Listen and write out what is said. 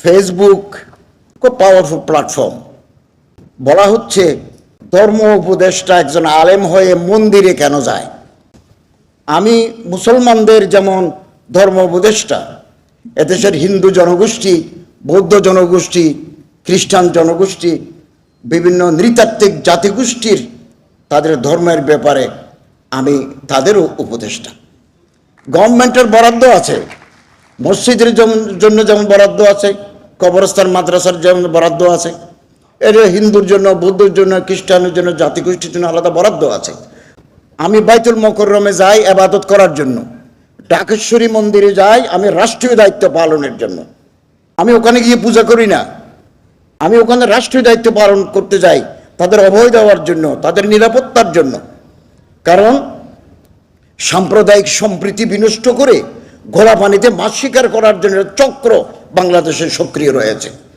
Facebook খুব powerful platform বলা হচ্ছে, ধর্ম উপদেষ্টা একজন আলেম হয়ে মন্দিরে কেন যায়? আমি মুসলমানদের যেমন ধর্ম উপদেষ্টা, এদেশের হিন্দু জনগোষ্ঠী, বৌদ্ধ জনগোষ্ঠী, খ্রিস্টান জনগোষ্ঠী, বিভিন্ন নৃতাত্ত্বিক জাতিগোষ্ঠীর তাদের ধর্মের ব্যাপারে আমি তাদেরও উপদেষ্টা। গভর্নমেন্টের বরাদ্দ আছে, মসজিদের জন্য যেমন বরাদ্দ আছে কবরস্থান, মাদ্রাসার যেমন বরাদ্দ আছে। এর হিন্দুর জন্য, বৌদ্ধর জন্য খ্রিস্টানের জন্য, জাতিগোষ্ঠীর জন্য আলাদা বরাদ্দ আছে। আমি বাইতুল মকরমে যাই আবাদত করার জন্য। ডাকেশ্বরী মন্দিরে যাই আমি রাষ্ট্রীয় দায়িত্ব পালনের জন্য। আমি ওখানে গিয়ে পূজা করি না। আমি ওখানে রাষ্ট্রীয় দায়িত্ব পালন করতে যাই তাদের অভয় দেওয়ার জন্য, তাদের নিরাপত্তার জন্য। কারণ সাম্প্রদায়িক সম্প্রীতি বিনষ্ট করে ঘোলা পানিতে মাছ শিকার করার জন্য চক্র বাংলাদেশে সক্রিয় রয়েছে।